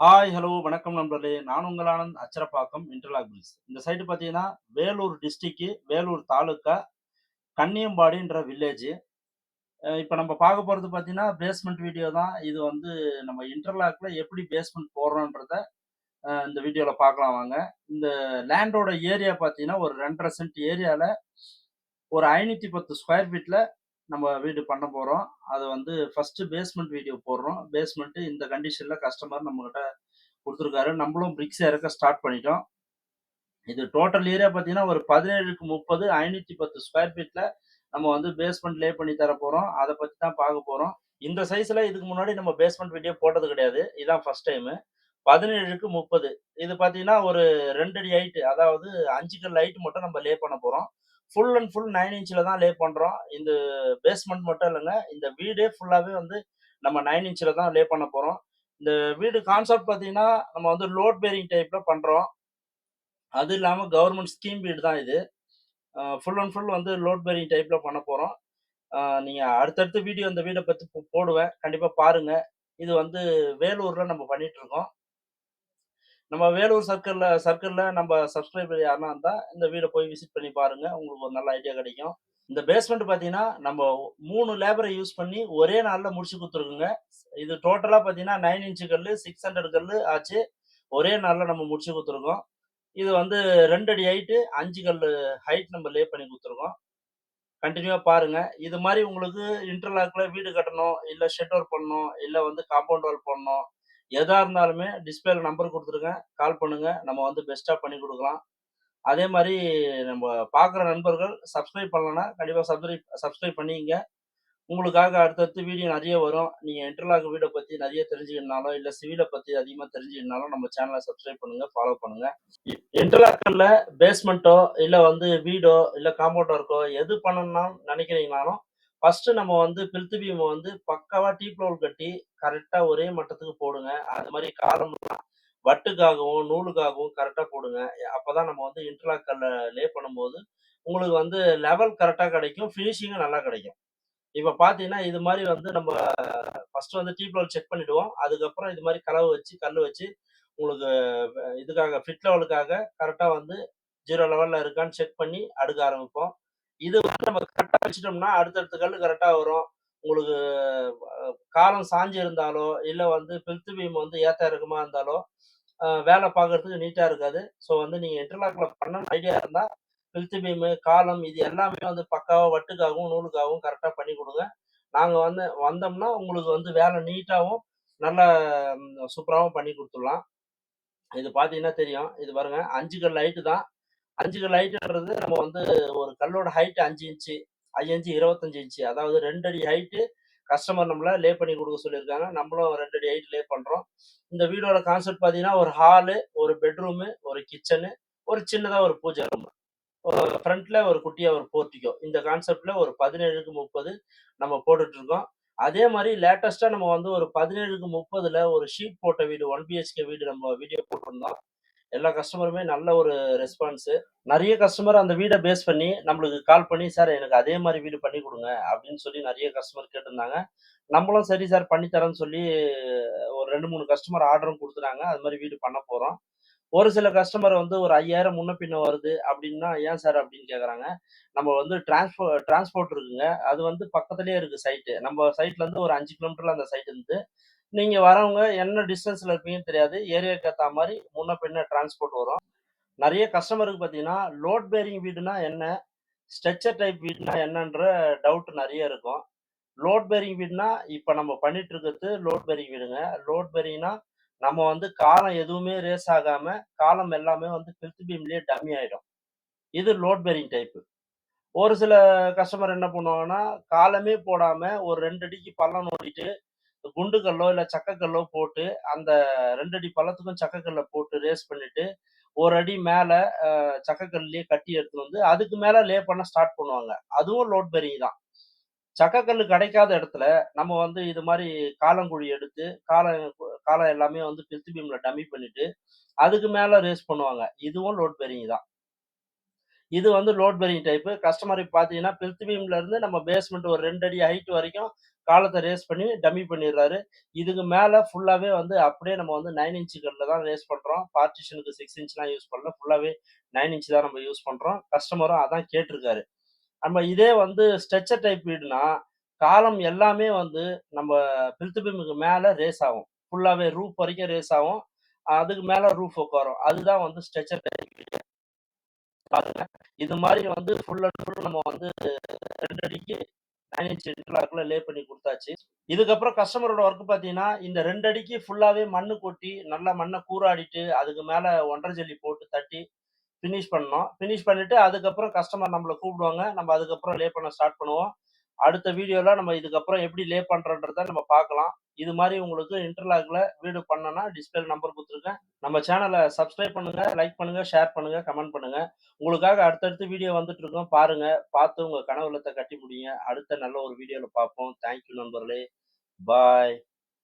Hi, hello, வணக்கம் நண்பர்களே! நான் உங்கள் ஆனந்த், அச்சரப்பாக்கம் இன்டர்லாக் பிரிட்ஜ். இந்த சைடு பார்த்தீங்கன்னா, வேலூர் டிஸ்ட்ரிக்கு வேலூர் தாலுக்கா, கன்னியம்பாடின்ற வில்லேஜ். இப்போ இப்ப நம்ம பார்க்க போறது பார்த்தீங்கன்னா, பேஸ்மெண்ட் வீடியோ தான். இது வந்து நம்ம இன்டர்லாக்ல எப்படி பேஸ்மெண்ட் போடுறோன்றத இந்த வீடியோல பார்க்கலாம் வாங்க. இந்த லேண்டோட ஏரியா பார்த்தீங்கன்னா, ஒரு 2 1/2 சென்ட் ஏரியால ஒரு 510 ஸ்கொயர் ஃபீட்டில் நம்ம வீடு பண்ண போறோம். அது வந்து ஃபஸ்ட்டு பேஸ்மெண்ட் வீடியோ போடுறோம். பேஸ்மெண்ட் இந்த கண்டிஷன்ல கஸ்டமர் நம்மகிட்ட குடுத்துருக்காரு. நம்மளும் பிரிக்ஸ் இறக்க ஸ்டார்ட் பண்ணிட்டோம். இது டோட்டல் ஏரியா பார்த்தீங்கன்னா, ஒரு 17க்கு 30 510 ஸ்கொயர் ஃபீட்ல நம்ம வந்து பேஸ்மெண்ட் லே பண்ணி தர போகிறோம் அத பத்தி தான் பார்க்க போறோம். இந்த சைஸ்ல இதுக்கு முன்னாடி நம்ம பேஸ்மெண்ட் வீடியோ போட்டது கிடையாது. இதான் ஃபர்ஸ்ட் டைமு. 17க்கு 30 இது பார்த்தீங்கன்னா, ஒரு ரெண்டு அடி ஹைட்டு அதாவது அஞ்சு கல் ஹைட் மட்டும் நம்ம லே பண்ண போறோம். ஃபுல் அண்ட் ஃபுல் நைன் இன்ச்ல தான் லே பண்றோம். இந்த பேஸ்மெண்ட் மட்டும் இல்லைங்க இந்த வீடே ஃபுல்லாவே வந்து நம்ம நைன் இன்ச்சில் தான் லே பண்ண போறோம். இந்த வீடு கான்செப்ட் பார்த்தீங்கன்னா, நம்ம வந்து லோட் பேரிங் டைப்ல பண்றோம். அது இல்லாம கவர்மெண்ட் ஸ்கீம் வீடு தான் இது. ஃபுல் அண்ட் ஃபுல் வந்து லோட் பேரிங் டைப்ல பண்ண போறோம். நீங்கள் நீங்க வீடியோ இந்த வீடை பற்றி போ போடுவேன். கண்டிப்பாக பாருங்க. இது வந்து வேலூர்ல நம்ம பண்ணிகிட்ருக்கோம் இருக்கோம். நம்ம வேலூர் சர்க்கிளில் சர்க்கிளில் நம்ம சப்ஸ்கிரைபர் யாருன்னா இருந்தா, இந்த வீடை போய் விசிட் பண்ணி பாருங்க. உங்களுக்கு ஒரு நல்ல ஐடியா கிடைக்கும். இந்த பேஸ்மெண்ட் பார்த்தீங்கன்னா, நம்ம மூணு லேபரை யூஸ் பண்ணி ஒரே நாள்ல முடிச்சு கொடுத்துருக்குங்க இது டோட்டலா பார்த்தீங்கன்னா, 9 இன்ச் கல்லு, 600 கல்லு ஆச்சு. ஒரே நாள்ல நம்ம முடிச்சு குடுத்துருக்கோம். இது வந்து ரெண்டு அடி ஹைட், அஞ்சு கல்லு ஹைட் நம்ம லே பண்ணி கொடுத்துருக்கோம் கண்டினியூவாக பாருங்க. இது மாதிரி உங்களுக்கு இன்டர்லாக்ல வீடு கட்டணும், இல்ல ஷெட் ஒர்க் பண்ணணும், இல்ல வந்து காம்பவுண்ட் வால் போடணும். எதாக இருந்தாலுமே டிஸ்பிளேல நம்பர் கொடுத்துருங்க கால் பண்ணுங்க. நம்ம வந்து பெஸ்ட்டாக பண்ணி கொடுக்கலாம் அதே மாதிரி நம்ம பார்க்குற நண்பர்கள் சப்ஸ்கிரைப் பண்ணலன்னா, கண்டிப்பாக சப்ஸ்கிரைப் சப்ஸ்கிரைப் பண்ணிக்கங்க. உங்களுக்காக அடுத்தடுத்து வீடியோ நிறைய வரும். நீங்கள் இன்டர்லாக் வீடை பற்றி நிறைய தெரிஞ்சுக்கணுனாலும் இல்லை சிவிலை பற்றி அதிகமாக தெரிஞ்சுக்கணுனாலும் நம்ம சேனலை சப்ஸ்கிரைப் பண்ணுங்கள் ஃபாலோ பண்ணுங்கள் இன்டர்லாக்கில் பேஸ்மெண்ட்டோ, இல்லை வந்து வீடோ, இல்லை காம்பவுண்ட் ஒர்க்கோ எது பண்ணணும்னு நினைக்கிறீங்கனாலும் ஃபர்ஸ்ட் நம்ம வந்து பில்த்து பீமை வந்து பக்காவா டீ ப்ளோர் கட்டி, கரெக்டா ஒரே மட்டத்துக்கு போடுங்க. அது மாதிரி காலம்லாம் வட்டுக்காகவும், நூலுக்காகவும் கரெக்டா போடுங்க. அப்பதான் நம்ம வந்து இன்டர்லாக் கல்ல லே பண்ணும்போது, உங்களுக்கு வந்து லெவல் கரெக்டா கிடைக்கும். ஃபினிஷிங்கும் நல்லா கிடைக்கும். இப்ப பார்த்தீங்கன்னா, இது மாதிரி வந்து நம்ம ஃபர்ஸ்ட்டு வந்து டீ ப்ளோர் செக் பண்ணிடுவோம். அதுக்கப்புறம் இது மாதிரி கலவு வச்சு, கல் வச்சு உங்களுக்கு இதுக்காக ஃபிட் லெவலுக்காக கரெக்டாக வந்து ஜீரோ லெவல்ல இருக்கான்னு செக் பண்ணி அடுக்க ஆரம்பிப்போம். இது வந்து நம்ம கரெக்டாக வச்சுட்டோம்னா, அடுத்தடுத்த கல் கரெக்டாக வரும். உங்களுக்கு காலம் சாஞ்சு இருந்தாலோ, இல்லை வந்து பில்த் பீம் வந்து ஏற்ற இருக்குமா இருந்தாலோ, வேலை பார்க்கறதுக்கு நீட்டாக இருக்காது. ஸோ வந்து நீங்கள் இன்டர்லாக்ல பண்ண ஐடியா இருந்தால் பில்த் பீமு, காலம் இது எல்லாமே வந்து பக்காவாக வட்டுக்காகவும், நூலுக்காகவும் கரெக்டாக பண்ணி கொடுங்க நாங்கள் வந்து வந்தோம்னா, உங்களுக்கு வந்து வேலை நீட்டாகவும் நல்லா சூப்பராகவும் பண்ணி கொடுத்துடலாம் இது பார்த்தீங்கன்னா தெரியும். இது பாருங்க அஞ்சு கல் லைட்டு தான். அஞ்சு கல் நம்ம வந்து ஒரு கல்லோட ஹைட் அஞ்சு இன்ச்சு. அஞ்சு இன்ச்சு 25 இன்ச்சு. அதாவது ரெண்டு அடி ஹைட்டு கஸ்டமர் நம்மள லே பண்ணி குடுக்க சொல்லியிருக்காங்க. நம்மளும் ரெண்டு அடி ஹைட் லே பண்றோம். இந்த வீடோட கான்செப்ட் பார்த்தீங்கன்னா, ஒரு ஹாலு, ஒரு பெட்ரூமு, ஒரு கிச்சனு, ஒரு சின்னதாக ஒரு பூஜை ரூம் ஃப்ரண்ட்ல ஒரு குட்டியாக ஒரு போர்ட்டிக்கோ இந்த கான்செப்ட்ல ஒரு 17க்கு 30 நம்ம போட்டுட்டுருக்கோம். அதே மாதிரி லேட்டஸ்ட்டா நம்ம வந்து ஒரு 17க்கு 30ல ஒரு ஷீட் போட்ட வீடு ஒன் பிஹெச்கே வீடு நம்ம வீடியோ போட்டிருந்தோம். எல்லா கஸ்டமருமே நல்ல ஒரு ரெஸ்பான்ஸு. நிறைய கஸ்டமர் அந்த வீடை பேஸ் பண்ணி நம்மளுக்கு கால் பண்ணி, "சார் எனக்கு அதே மாதிரி வீடு பண்ணி கொடுங்க அப்படின்னு சொல்லி நிறைய கஸ்டமர் கேட்டிருந்தாங்க. நம்மளும் சரி சார் பண்ணித்தரேன்னு சொல்லி ஒரு 2, 3 கஸ்டமர் ஆர்டரும் கொடுத்துனாங்க அது மாதிரி வீடு பண்ண போகிறோம் ஒரு சில கஸ்டமர் வந்து ஒரு 5000 முன்ன பின்ன வருது அப்படின்னா, "ஏன் சார்?" அப்படின்னு கேட்குறாங்க நம்ம வந்து டிரான்ஸ்போ டிரான்ஸ்போர்ட் இருக்குங்க. அது வந்து பக்கத்துலேயே இருக்குது சைட்டு. நம்ம சைட்லருந்து ஒரு அஞ்சு கிலோமீட்டரில் அந்த சைட் இருக்குது. நீங்கள் வரவங்க என்ன டிஸ்டன்ஸில் இருப்பீங்கன்னு தெரியாது. ஏரியாவுக்கு ஏற்ற மாதிரி முன்ன பின்ன டிரான்ஸ்போர்ட் வரும். நிறைய கஸ்டமருக்கு பார்த்தீங்கன்னா, லோட் பேரிங் வீடுனா என்ன? ஸ்ட்ரெச்சர் டைப் வீடுனா என்னன்ற டவுட் நிறைய இருக்கும். லோட் பேரிங் வீடுனா, இப்போ நம்ம பண்ணிட்டு இருக்கிறது லோட் பேரிங் வீடுங்க. லோட் பேரிங்னா, நம்ம வந்து காலம் எதுவுமே ரேஸ் ஆகாம, காலம் எல்லாமே வந்து பில்த் பீம்லேயே டம்மி ஆகிடும் இது லோட் பேரிங் டைப்பு. ஒரு சில கஸ்டமர் என்ன பண்ணுவாங்கன்னா, காலமே போடாம ஒரு ரெண்டு அடிக்கு பள்ளம் நோண்டிட்டு, குண்டு கல்லோ, சக்கக்கல்லோ கல்லோ போட்டு, அந்த 2 அடி பள்ளத்துக்கும் சக்க போட்டு ரேஸ் பண்ணிட்டு, ஒரு அடி மேலே சக்கக்கல்லையே கட்டி எடுத்துட்டு வந்து, அதுக்கு மேலே லே பண்ண ஸ்டார்ட் பண்ணுவாங்க. அதுவும் லோட் பேரிங் தான். சக்கக்கல் கிடைக்காத இடத்துல, நம்ம வந்து இது மாதிரி காலங்குழி எடுத்து, காலம் காலம் எல்லாமே வந்து பிரித்து பீம்ல டம்மி பண்ணிட்டு, அதுக்கு மேலே ரேஸ் பண்ணுவாங்க. இதுவும் லோட் பேரிங் தான். இது வந்து லோட் பேரிங் டைப்பு. கஸ்டமருக்கு பார்த்தீங்கன்னா, பிரித்து பீம்ல இருந்து நம்ம பேஸ்மெண்ட் ஒரு ரெண்டு அடி ஹைட் வரைக்கும் காலத்தை ரேஸ் பண்ணி டம்மி பண்ணிடுறாரு. இதுக்கு மேலே ஃபுல்லாகவே வந்து அப்படியே நம்ம வந்து நைன் இன்ச் கல்லில் தான் ரேஸ் பண்ணுறோம் பார்ட்டிஷனுக்கு சிக்ஸ் இன்ச்லாம் யூஸ் பண்ணல. ஃபுல்லாகவே நைன் இன்ச் தான் நம்ம யூஸ் பண்ணுறோம் கஸ்டமரும் அதான் கேட்டிருக்காரு. நம்ம இதே வந்து ஸ்ட்ரெச்சர் டைப் வீடுனா, காலம் எல்லாமே வந்து நம்ம பில்ட் பீமுக்கு ரேஸ் ஆகும். ஃபுல்லாகவே ரூஃப் வரைக்கும் ரேஸ் ஆகும். அதுக்கு மேலே ரூஃப் உட்காரும். அதுதான் வந்து ஸ்ட்ரெச்சர் டைப் வீடு. பாருங்க. இது மாதிரி வந்து ஃபுல் அண்ட் ஃபுல் நம்ம வந்து ரெண்டு அடிக்கு பதினஞ்சு இன்டர்லாக்ல லே பண்ணி கொடுத்தாச்சு இதுக்கப்புறம் கஸ்டமரோட ஒர்க் பார்த்தீங்கன்னா, இந்த ரெண்டு அடிக்கு ஃபுல்லாவே மண்ணு கொட்டி, நல்லா மண்ணை கூராடிட்டு, அதுக்கு மேல ஒன்றரை ஜல்லி போட்டு தட்டி, ஃபினிஷ் பண்ணோம். ஃபினிஷ் பண்ணிட்டு அதுக்கப்புறம் கஸ்டமர் நம்மள கூப்பிடுவாங்க. நம்ம அதுக்கப்புறம் லே பண்ண ஸ்டார்ட் பண்ணுவோம். அடுத்த வீடியோல நம்ம இதுக்கப்புறம் எப்படி லே பண்றோன்றத நம்ம பார்க்கலாம். இது மாதிரி உங்களுக்கு இன்டர்லாக்ல வீடு பண்ணனா டிஸ்பிளே நம்பர் கொடுத்துருக்கேன் நம்ம சேனலை சப்ஸ்கிரைப் பண்ணுங்க, லைக் பண்ணுங்க, ஷேர் பண்ணுங்க, கமெண்ட் பண்ணுங்க. உங்களுக்காக அடுத்தடுத்து வீடியோ வந்துட்டு இருக்கோம் பாருங்க. பார்த்து உங்க கனவுலத்தை கட்டி முடியுங்க. அடுத்த நல்ல ஒரு வீடியோல பார்ப்போம். தேங்க் யூ நண்பர்களே. பாய்.